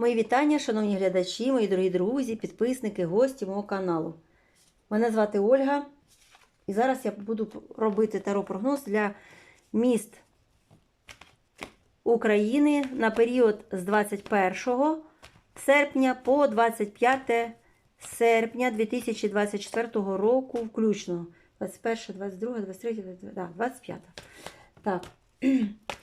Мої вітання, шановні глядачі, мої дорогі друзі, підписники, гості мого каналу. Мене звати Ольга, і зараз я буду робити таро-прогноз для міст України на період з 21 серпня по 25 серпня 2024 року включно. 21, 22, 23, 25. Так.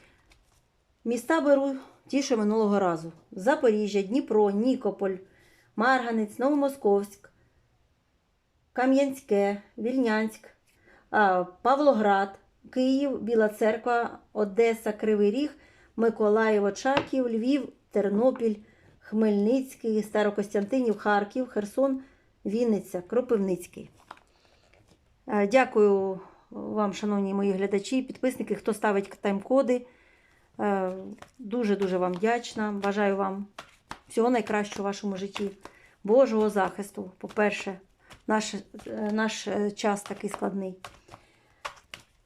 Міста беру ті, що минулого разу: Запоріжжя, Дніпро, Нікополь, Марганець, Новомосковськ, Кам'янське, Вільнянськ, Павлоград, Київ, Біла Церква, Одеса, Кривий Ріг, Миколаїв, Очаків, Львів, Тернопіль, Хмельницький, Старокостянтинів, Харків, Херсон, Вінниця, Кропивницький. Е, Дякую вам, шановні мої глядачі, підписники, хто ставить тайм-коди. Е, Дуже-дуже вам вдячна. Бажаю вам всього найкращого в вашому житті, Божого захисту. По-перше, наш, е, наш е, час такий складний.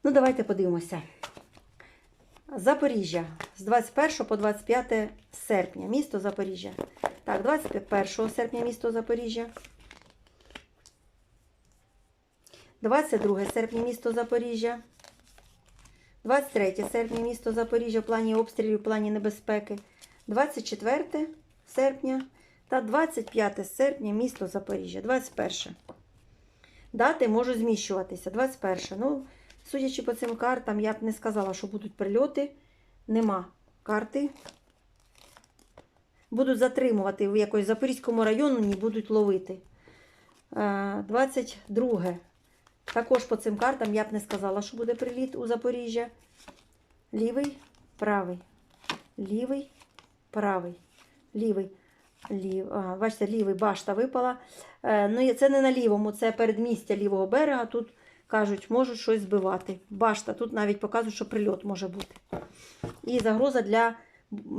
Ну, давайте подивимося. Запоріжжя з 21 по 25 серпня. Місто Запоріжжя. Так, 21 серпня місто Запоріжжя. 22 серпня місто Запоріжжя. 23 серпня місто Запоріжжя в плані обстрілів, в плані небезпеки. 24 серпня та 25 серпня місто Запоріжжя. 21. Дати можуть зміщуватися. 21. Ну, судячи по цим картам, я б не сказала, що будуть прильоти. Нема карти. Будуть затримувати в якось Запорізькому району, не будуть ловити. Е, 22. Також по цим картам я б не сказала, що буде приліт у Запоріжжя. Лівий, правий. Лівий, правий. Лівий. Лів... Ага, бачите, лівий башта випала. Е, ну, це не на лівому, це передмістя лівого берега. Тут кажуть, можуть щось збивати. Башта. Тут навіть показують, що прильот може бути. І загроза для...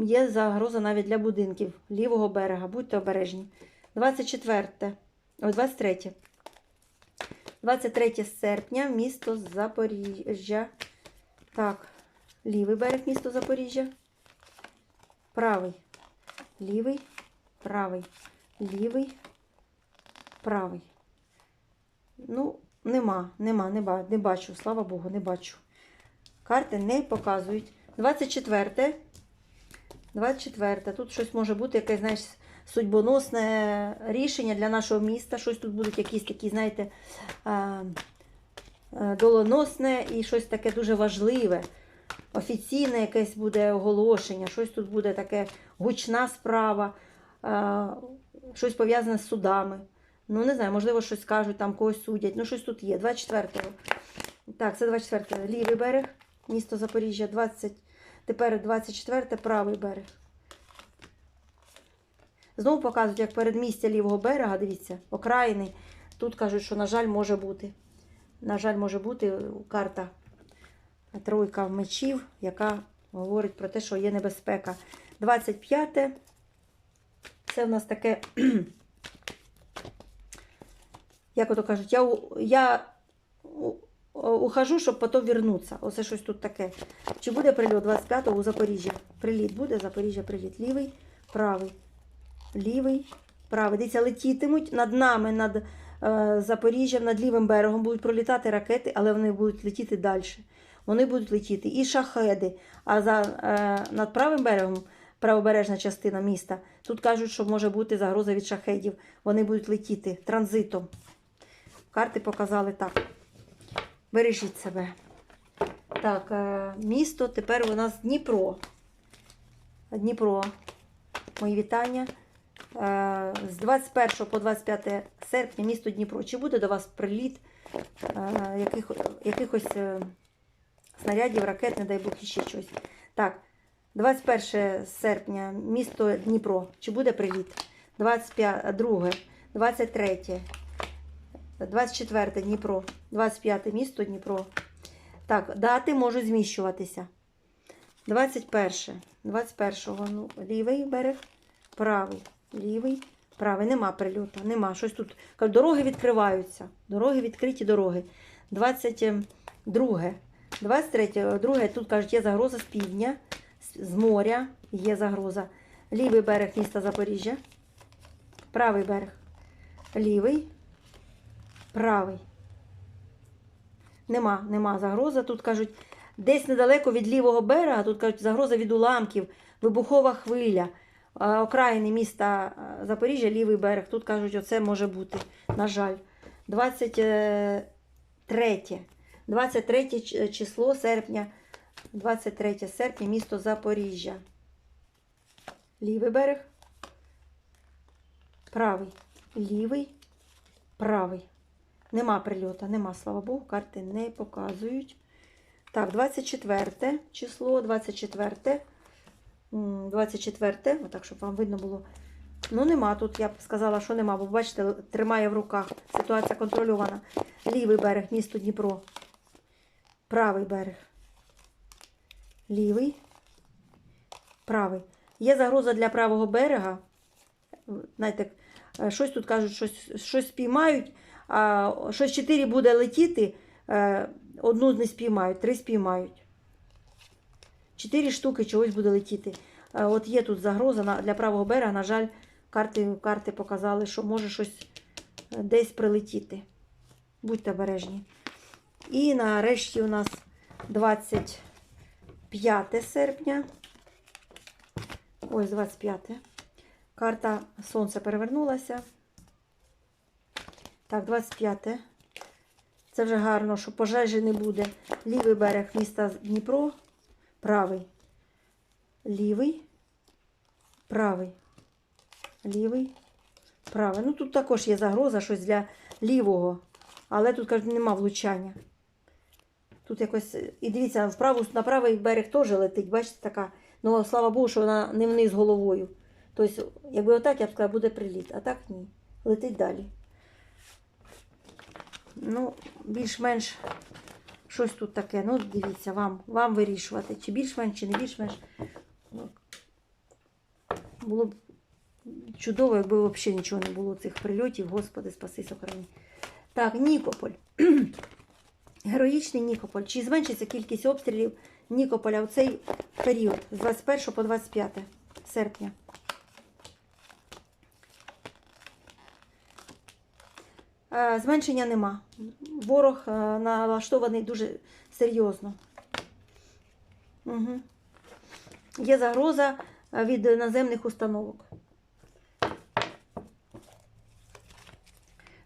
є загроза навіть для будинків лівого берега. Будьте обережні. 24. Ой, 23. 23 серпня, місто Запоріжжя. Так, лівий берег місто Запоріжжя. Правий. Лівий, правий, лівий, правий. Ну, нема, нема, не, не бачу, слава Богу, не бачу. Карти не показують. 24. 24. Тут щось може бути, якесь, знаєш, судьбоносне рішення для нашого міста. Щось тут будуть якісь такі, знаєте, а, е, і щось таке дуже важливе. Офіційне якесь буде оголошення, щось тут буде таке гучна справа, щось пов'язане з судами. Ну, не знаю, можливо, щось скажуть, там когось судять. Ну, щось тут є. 24-го. Так, це 24 го лівий берег, місто Запоріжжя, 20, тепер 24 правий берег. Знову показують, як передмістя лівого берега, дивіться, окраїни. Тут кажуть, що, на жаль, може бути. На жаль, може бути карта тройка мечів, яка говорить про те, що є небезпека. 25. те Це в нас таке, як ото кажуть, я, я ухожу, щоб потім вернутися. Оце щось тут таке. Чи буде прильот 25-го у Запоріжжя? Приліт буде, Запоріжжя приліт. Лівий, правий лівий, правий. Дивіться, летітимуть над нами, над е, Запоріжжям, над лівим берегом будуть пролітати ракети, але вони будуть летіти далі. Вони будуть летіти і шахеди. А за, е, над правим берегом, правобережна частина міста, тут кажуть, що може бути загроза від шахедів. Вони будуть летіти транзитом. Карти показали так. Бережіть себе. Так, е, місто тепер у нас Дніпро. Дніпро. Мої вітання. Е, З 21 по 25 серпня місто Дніпро. Чи буде до вас приліт е, яких, якихось е, снарядів, ракет, не дай Бог, і ще щось. Так, 21 серпня місто Дніпро. Чи буде приліт? 25, 2, 23, 24 Дніпро, 25 місто Дніпро. Так, дати можуть зміщуватися. 21. 21-го, ну, лівий берег, правий, лівий, правий. Нема прильоту, нема. Щось тут. Дороги відкриваються. Дороги відкриті дороги. 22. 23. Друге, тут кажуть, є загроза з півдня, з- моря є загроза. Лівий берег міста Запоріжжя. Правий берег. Лівий. Правий. Нема, нема загроза. Тут кажуть, десь недалеко від лівого берега, тут кажуть, загроза від уламків, вибухова хвиля, окраїни міста Запоріжжя, лівий берег. Тут кажуть, оце може бути, на жаль. 23. 23 число серпня. 23 серпня, місто Запоріжжя. Лівий берег. Правий. Лівий. Правий. Нема прильота, нема, слава Богу, карти не показують. Так, 24 число, 24. М, 24, отак, щоб вам видно було. Ну, нема тут, я б сказала, що нема, бо бачите, тримає в руках. Ситуація контрольована. Лівий берег, місто Дніпро. Правий берег. Лівий. Правий. Є загроза для правого берега. Знаєте, е, щось тут кажуть, щось, щось спіймають, а щось 4 буде летіти, е, одну не спіймають, три спіймають. Чотири штуки чогось буде летіти. Е, От є тут загроза для правого берега. На жаль, карти, карти показали, що може щось е, десь прилетіти. Будьте обережні. І нарешті у нас 25 серпня. Ось 25. Карта Сонце перевернулася. Так, 25. Це вже гарно, що пожежі не буде. Лівий берег міста Дніпро. Правий. Лівий. Правий. Лівий. Правий. Ну тут також є загроза, щось для лівого. Але тут, кажуть, нема влучання. Тут якось. І дивіться, в праву, на правий берег теж летить, бачите, така. Ну, слава Богу, що вона не вниз головою. Тобто, якби отак, я б сказала, буде приліт, а так ні. Летить далі. Ну, більш-менш щось тут таке. Ну, дивіться, вам, вам вирішувати, чи більш-менш, чи не більш-менш. Ну, Було б чудово, якби взагалі нічого не було цих прильотів. Господи, спаси сохрани. Так, Нікополь. Героїчний Нікополь. Чи зменшиться кількість обстрілів Нікополя у цей період з 21 по 25 серпня? Зменшення нема. Ворог е, налаштований дуже серйозно. Угу. Є загроза е, від наземних установок.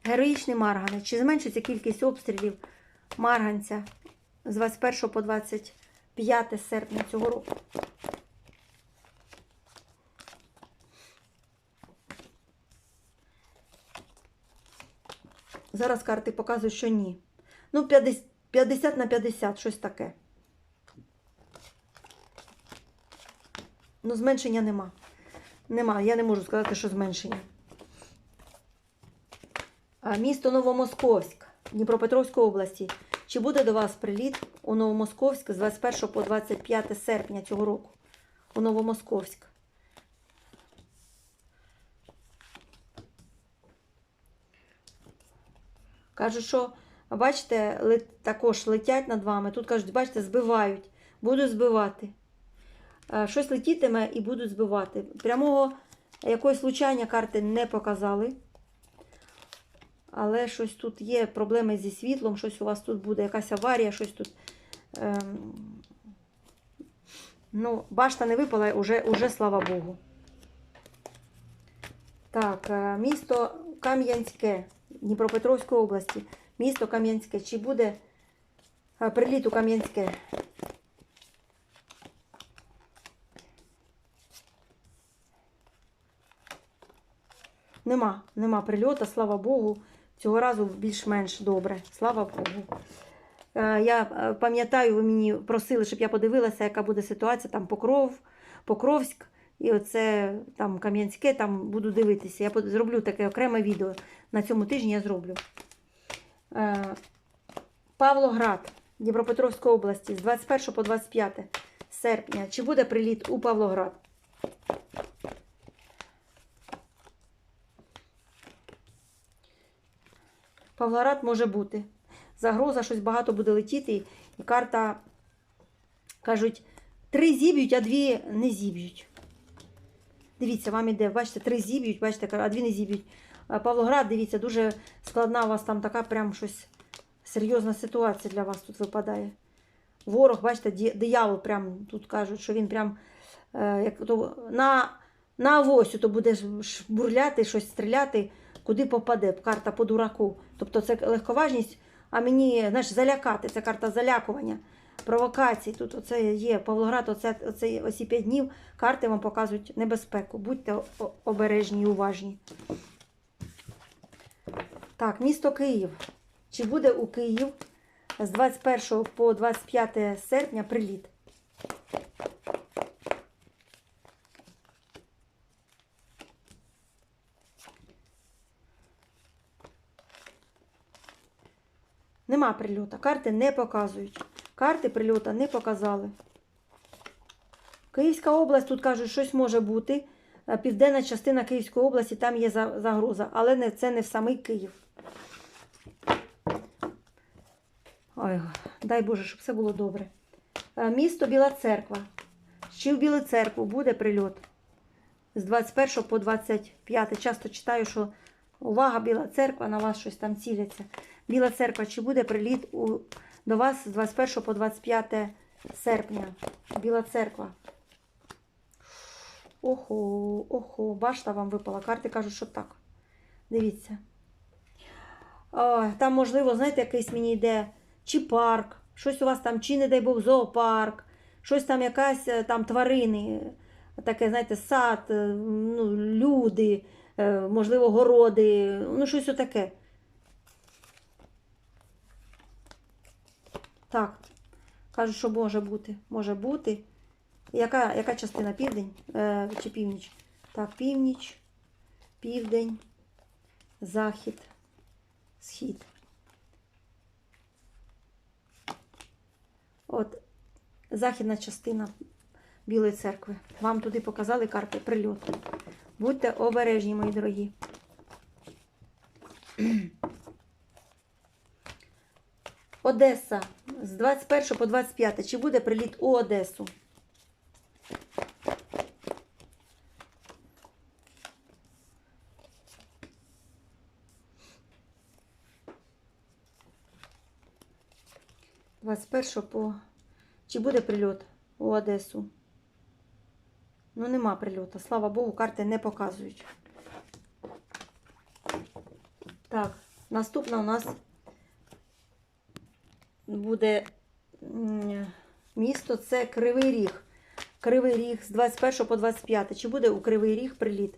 Героїчний Марганець. Чи зменшиться кількість обстрілів Марганця з 21 по 25 серпня цього року? Зараз карти показують, що ні. Ну, 50, 50 на 50, щось таке. Ну, зменшення нема. Нема, я не можу сказати, що зменшення. А, Місто Новомосковськ Дніпропетровської області. Чи буде до вас приліт у Новомосковськ з 21 по 25 серпня цього року? У Новомосковськ. Кажуть, що, бачите, також летять над вами. Тут кажуть, бачите, збивають. Будуть збивати. Е, Щось летітиме і будуть збивати. Прямого якогось влучання карти не показали. Але щось тут є проблеми зі світлом, щось у вас тут буде, якась аварія, щось тут. Ем, ну, башта не випала, уже, уже слава Богу. Так, е, місто Кам'янське Дніпропетровської області. Місто Кам'янське. Чи буде е, приліт у Кам'янське? Нема, нема прильота, слава Богу. Цього разу більш-менш добре. Слава Богу. Е, Я е, пам'ятаю, ви мені просили, щоб я подивилася, яка буде ситуація. Там Покров, Покровськ, і оце там Кам'янське, там буду дивитися. Я зроблю таке окреме відео. На цьому тижні я зроблю. Е, Павлоград, Дніпропетровської області, з 21 по 25 серпня. Чи буде приліт у Павлоград? Павлоград може бути. Загроза, щось багато буде летіти, і карта, кажуть, три зіб'ють, а дві не зіб'ють. Дивіться, вам іде, бачите, три зіб'ють, бачите, а дві не зіб'ють. Павлоград, дивіться, дуже складна у вас там така прям щось серйозна ситуація для вас тут випадає. Ворог, бачите, диявол прям тут кажуть, що він прям е, як то, на, на авосю то буде бурляти, щось стріляти, куди попаде. Карта по дураку. Тобто це легковажність, а мені знаєш, залякати. Це карта залякування, провокацій. Тут оце є Павлоград, оце, оце, оці п'ять днів карти вам показують небезпеку. Будьте обережні і уважні. Так, місто Київ. Чи буде у Київ з 21 по 25 серпня приліт? Нема прильота. Карти не показують. Карти прильота не показали. Київська область, тут кажуть, щось може бути. Е, Південна частина Київської області, там є загроза, але не, це не в самий Київ. Ой, дай Боже, щоб все було добре. Е, Місто Біла Церква. Чи в Білу церкву буде прильот? З 21 по 25. Часто читаю, що увага, Біла церква, на вас щось там ціляться. Біла церква, чи буде приліт у, до вас з 21 по 25 серпня? Біла церква. Охо, охо, башта вам випала. Карти кажуть, що так. Дивіться. О, там, можливо, знаєте, якийсь мені йде чи парк, щось у вас там, чи, не дай Бог, зоопарк, щось там якась е, там тварини, таке, знаєте, сад, е, ну, люди, е, можливо, городи, ну, щось отаке. Так, кажуть, що може бути. Може бути. Яка, яка частина? Південь е, чи північ? Так, північ, південь, захід, схід. От західна частина Білої церкви. Вам туди показали карти прильоту. Будьте обережні, мої дорогі. Одеса з 21 по 25. Чи буде приліт у Одесу? Двадцять першого по. Чи буде прильот у Одесу? Ну, нема прильоту. Слава Богу, карти не показують. Так, наступна у нас буде місто це Кривий Ріг. Кривий Ріг з 21 по 25. Чи буде у Кривий Ріг приліт?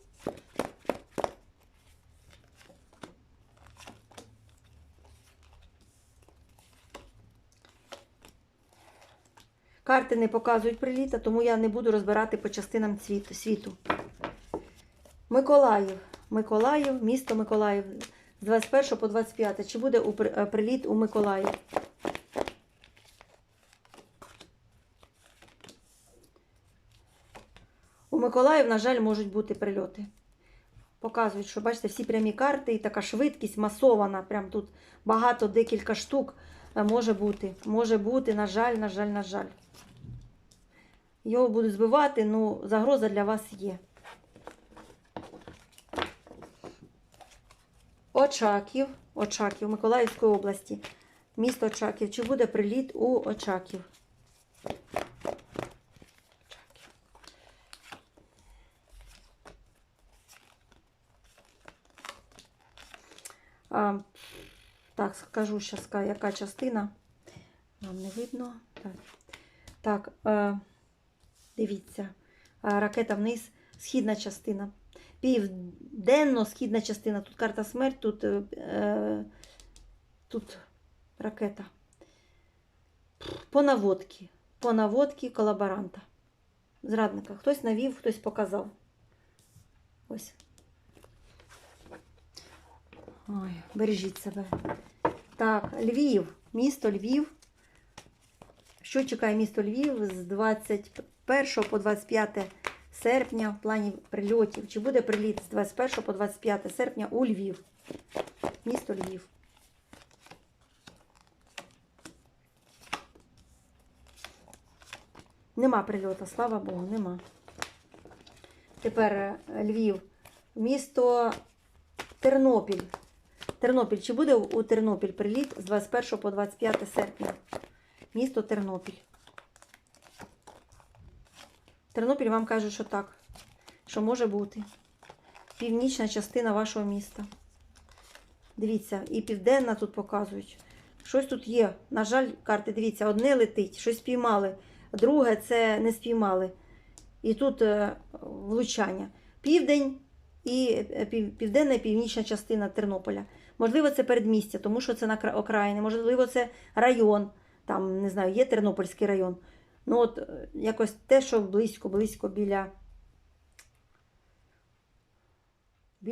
Карти не показують приліта, тому я не буду розбирати по частинам світу. Миколаїв. Миколаїв, місто Миколаїв. З 21 по 25. Чи буде е, приліт у Миколаїв? Миколаїв, на жаль, можуть бути прильоти. Показують, що бачите, всі прямі карти і така швидкість масована. Прям тут багато, декілька штук е, може бути. Може бути, на жаль, на жаль, на жаль. Його будуть збивати, ну загроза для вас є. Очаків, Очаків, Миколаївської області. Місто Очаків. Чи буде приліт у Очаків? Очаків. А, так, скажу зараз, яка частина. Вам не видно. Так, так е, дивіться. Е, Ракета вниз, східна частина. Південно-східна частина. Тут карта смерть, тут, е, е, тут ракета. По наводці. По наводці колаборанта. Зрадника. Хтось навів, хтось показав. Ось. Ой, бережіть себе. Так, Львів. Місто Львів. Що чекає місто Львів з 21 по 25 серпня в плані прильотів? Чи буде приліт з 21 по 25 серпня у Львів? Місто Львів. Нема прильоту, слава Богу, нема. Тепер е, Львів. Місто Тернопіль. Тернопіль. Чи буде у Тернопіль приліт з 21 по 25 серпня? Місто Тернопіль. Тернопіль вам каже, що так. Що може бути. Північна частина вашого міста. Дивіться, і південна тут показують. Щось тут є. На жаль, карти, дивіться, одне летить, щось спіймали. Друге це не спіймали. І тут е, влучання. Південь і е, пів- південна і північна частина Тернополя. Можливо, це передмістя, тому що це на окраїни. Можливо, це район. Там, не знаю, є Тернопільський район. Ну, от е, якось те, що близько, близько біля.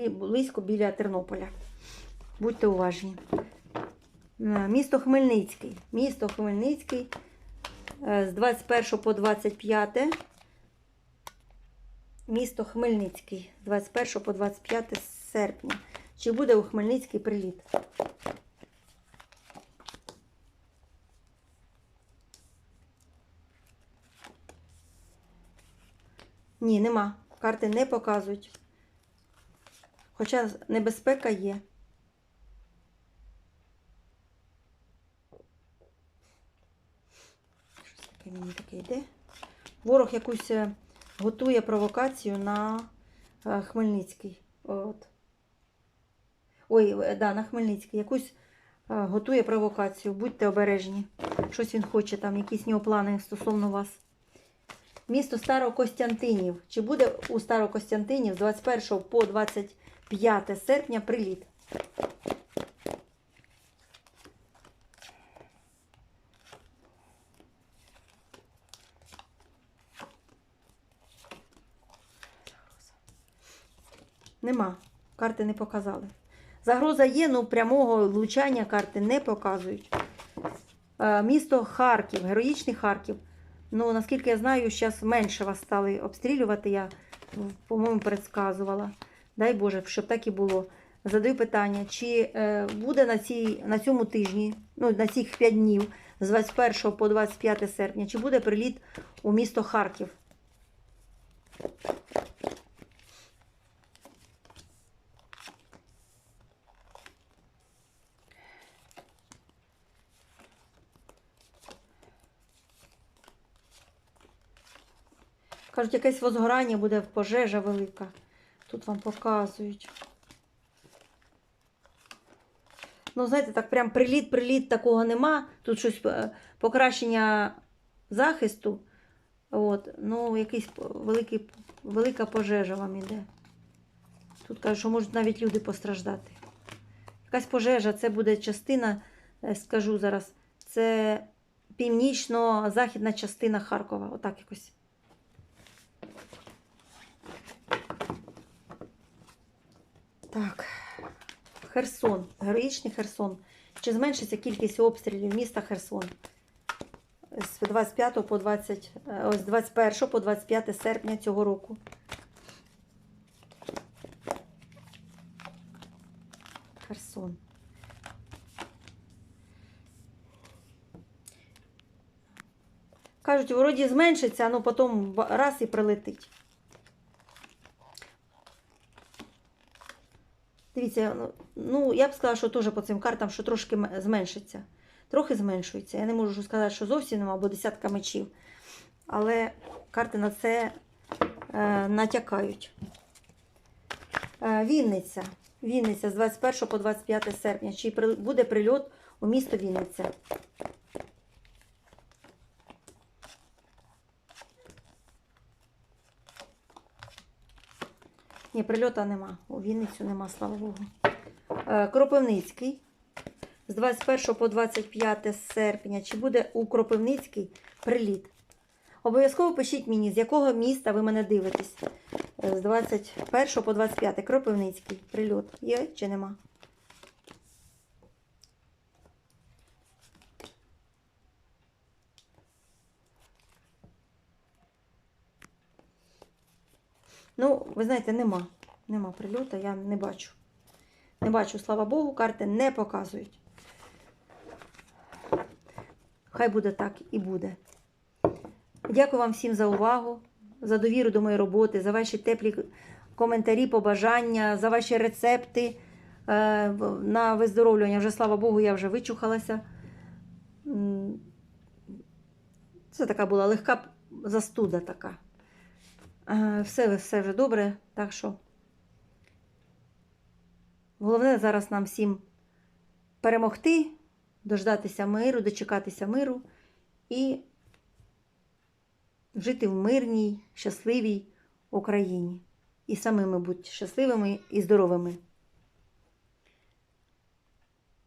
Близько біля Тернополя. Будьте уважні. Е, Місто Хмельницький. Місто Хмельницький е, з 21 по 25. Місто Хмельницький з 21 по 25 серпня. Чи буде у Хмельницький приліт? Ні, нема. Карти не показують. Хоча небезпека є. Щось таке мені таке йде. Ворог якусь е, готує провокацію на е, Хмельницький. От. Ой, е, да, на Хмельницький. Якусь е, готує провокацію. Будьте обережні. Щось він хоче, там якісь в нього плани стосовно вас. Місто Старокостянтинів. Чи буде у Старокостянтинів з 21 по 25 серпня приліт? Нема. Карти не показали. Загроза є, але прямого влучання карти не показують. Е, Місто Харків, героїчний Харків. Ну, наскільки я знаю, зараз менше вас стали обстрілювати. Я, по-моєму, предсказувала. Дай Боже, щоб так і було. Задаю питання, чи е, буде на, цій, на цьому тижні, ну, на цих 5 днів, з 21 по 25 серпня, чи буде приліт у місто Харків? Кажуть, якесь возгорання буде пожежа велика. Тут вам показують. Ну, знаєте, так прям приліт-приліт такого нема. Тут щось е, покращення захисту. От, ну, якийсь велика пожежа вам іде. Тут кажуть, що можуть навіть люди постраждати. Якась пожежа, це буде частина, е, скажу зараз, це північно-західна частина Харкова. Отак якось. Так. Херсон. Героїчний Херсон. Чи зменшиться кількість обстрілів міста Херсон? З 25 по 20, е, з 21 по 25 серпня цього року. Херсон. Кажуть, вроді зменшиться, але потім раз і прилетить. Дивіться, ну, ну я б сказала, що теж по цим картам, що трошки зменшиться. Трохи зменшується. Я не можу сказати, що зовсім нема, бо десятка мечів. Але карти на це е, натякають. Е, Вінниця. Вінниця з 21 по 25 серпня. Чи буде прильот у місто Вінниця? Ні, прильота нема. У Вінницю нема, слава Богу. Е, Кропивницький. З 21 по 25 серпня. Чи буде у Кропивницький приліт? Обов'язково пишіть мені, з якого міста ви мене дивитесь. Е, З 21 по 25 Кропивницький прильот. Є чи нема? Ну, ви знаєте, нема. Нема прильоту, я не бачу. Не бачу, слава Богу, карти не показують. Хай буде так і буде. Дякую вам всім за увагу. за довіру до моєї роботи, за ваші теплі коментарі, побажання, за ваші рецепти е, на виздоровлювання. Вже слава Богу, я вже вичухалася. Це така була легка застуда така. Все, все вже добре, так що. Головне зараз нам всім перемогти, дождатися миру, дочекатися миру і жити в мирній, щасливій Україні. І самими бути щасливими і здоровими.